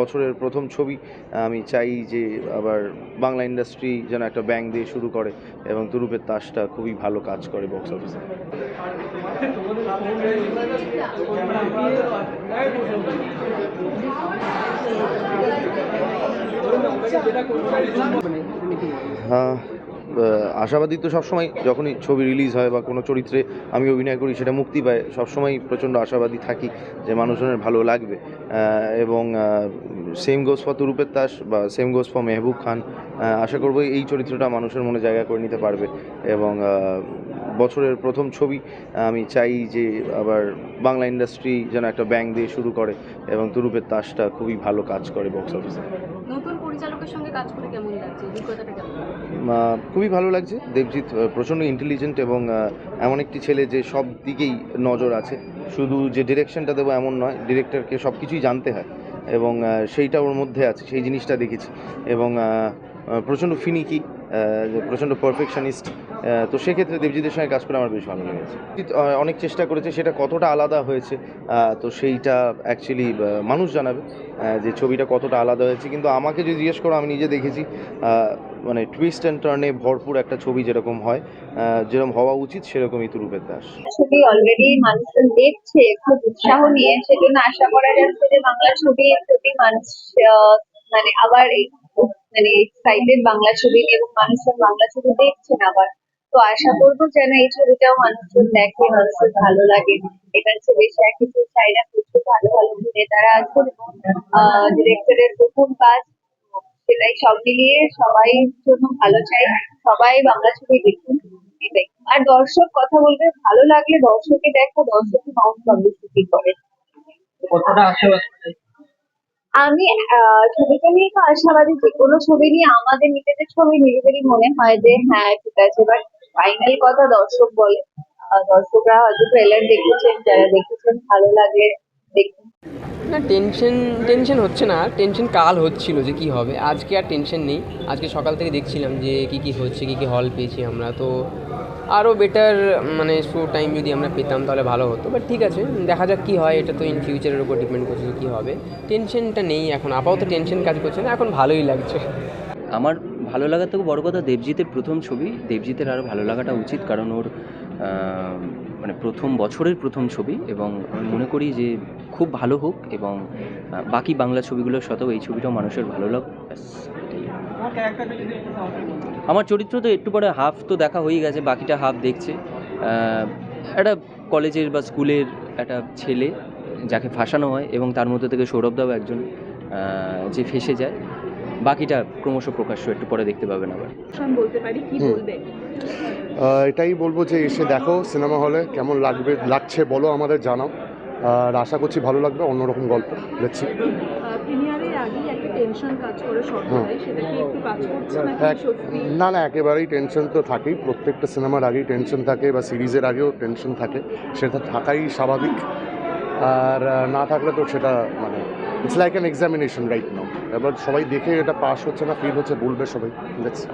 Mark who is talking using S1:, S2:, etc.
S1: বছরের প্রথম ছবি, আমি চাই যে আবার বাংলা ইন্ডাস্ট্রি যেন একটা ব্যাং দিয়ে শুরু করে এবং তুরুপের তাসটা খুবই ভালো কাজ করে বক্স অফিসে হ্যাঁ। আশাবাদী তো সবসময় যখনই ছবি রিলিজ হয় বা কোনো চরিত্রে আমি অভিনয় করি সেটা মুক্তি পায় সবসময় প্রচণ্ড আশাবাদী থাকি যে মানুষজনের ভালো লাগবে। এবং সেম গোস ফর তুরুপের তাস বা same goes for Mehboob Khan. আশা করব এই চরিত্রটা মানুষের মনে জায়গা করে নিতে পারবে। এবং বছরের প্রথম ছবি আমি চাই যে আবার বাংলা ইন্ডাস্ট্রি যেন একটা ব্যাং দিয়ে শুরু করে এবং তুরুপের তাসটা খুবই ভালো কাজ করে বক্স অফিসে খুবই ভালো লাগছে। দেবজিৎ প্রচণ্ড ইন্টেলিজেন্ট এবং এমন একটি ছেলে যে সব দিকেই নজর আছে। শুধু যে ডিরেকশনটা দেবো এমন নয় ডিরেক্টরকে সব কিছুই জানতে হয় এবং সেইটা ওর মধ্যে আছে, সেই জিনিসটা দেখেছি। এবং প্রচণ্ড ফিনিকি প্রচণ্ড পারফেকশনিস্ট তো সেক্ষেত্রে দেবজিতের সঙ্গে কাজ করে আমার বেশ ভালো লেগেছে। অনেক চেষ্টা করেছে, সেটা কতটা আলাদা হয়েছে তো সেইটা অ্যাকচুয়ালি মানুষ জানাবে যে ছবিটা কতটা আলাদা হয়েছে। কিন্তু আমাকে যদি জিজ্ঞেস করো, আমি নিজে দেখেছি মানে টুইস্ট অ্যান্ড টার্নে ভরপুর একটা ছবি যেরকম হয় যেরকম হওয়া উচিত সেরকমই তুরুপের দাস।
S2: ছবি অলরেডি মানুষজন দেখছে, খুব উৎসাহ নিয়ে, সেজন্য আশা করা যাচ্ছে যে বাংলা প্রতি মানুষ মানে আবার মানে এক্সাইটেড বাংলা ছবি নিয়ে এবং মানুষজন বাংলা ছবি দেখছেন আবার। তো আশা করব যেন এই ছবিটাও মানুষজন দেখে মানুষের ভালো লাগে। এটার চেয়ে বেশি চাই না। প্রচুর ভালো ভালো অভিনেতারা আছেন। ডিরেক্টরের প্রথম কাজ, সেটাই সব মিলিয়ে সবাই জন্য ভালো চাই। সবাই বাংলা ছবি দেখুন আর দর্শক, কথা বলতে ভালো লাগলে দর্শকই দেখো দর্শকই মাউন্ট পাবলিসিটি করে।
S3: আশাবাদ
S2: আমি ছবিটা নিয়ে তো আশাবাদী যে কোনো ছবি নিয়ে আমাদের নিজেদের ছবি, নিজেদেরই মনে হয় যে হ্যাঁ ঠিক আছে। বাট ফাইনাল কথা দর্শক বলে। দর্শকরা হয়তো ট্রেলার দেখেছেন, যারা দেখেছেন, ভালো লাগে, দেখুন।
S3: না টেনশন টেনশন হচ্ছে না। টেনশন কাল হচ্ছিল যে কি হবে। আজকে আর টেনশন নেই। আজকে সকাল থেকে দেখছিলাম যে কি কি হচ্ছে, কি কি হল পেয়েছি আমরা। তো আরও বেটার মানে শো টাইম যদি আমরা পেতাম তাহলে ভালো হতো। বাট ঠিক আছে, দেখা যাক কী হয়, এটা তো ইন ফিউচারের উপর ডিপেন্ড করছে কী হবে। টেনশনটা নেই এখন, আপাতত টেনশন কাজ করছে না, এখন ভালোই লাগছে।
S4: আমার ভালো লাগার থেকে বড় কথা দেবজিতের প্রথম ছবি। দেবজিতের আরও ভালো লাগাটা উচিত কারণ ওর মানে প্রথম বছরের প্রথম ছবি এবং আমি মনে করি যে খুব ভালো হোক এবং বাকি বাংলা ছবিগুলোর সাথেও এই ছবিটাও মানুষের ভালো লাগ। আমার চরিত্র তো একটু পরে হাফ তো দেখা হয়ে গেছে বাকিটা হাফ দেখছে। একটা কলেজের বা স্কুলের একটা ছেলে যাকে ফাঁসানো হয় এবং তার মধ্যে থেকে সৌরভদাও একজন যে ফেসে যায়। বাকিটা ক্রমশ প্রকাশ্য একটু পরে দেখতে পাবেন আবার।
S5: এটাই বলব যে এসে দেখো সিনেমা হলে কেমন লাগবে লাগছে বলো আমাদের জানাও। আর আশা করছি ভালো লাগবে অন্যরকম গল্প দেখছি।
S6: করছে
S5: এক- না না একেবারেই টেনশন তো থাকেই। প্রত্যেকটা সিনেমার আগেই টেনশন থাকে বা সিরিজের আগেও টেনশন থাকে। সেটা থাকাই স্বাভাবিক। আর না থাকলে তো সেটা মানে it's like an examination right now এবার সবাই দেখে এটা পাস হচ্ছে না ফিল হচ্ছে বলবে সবাই। দেখছি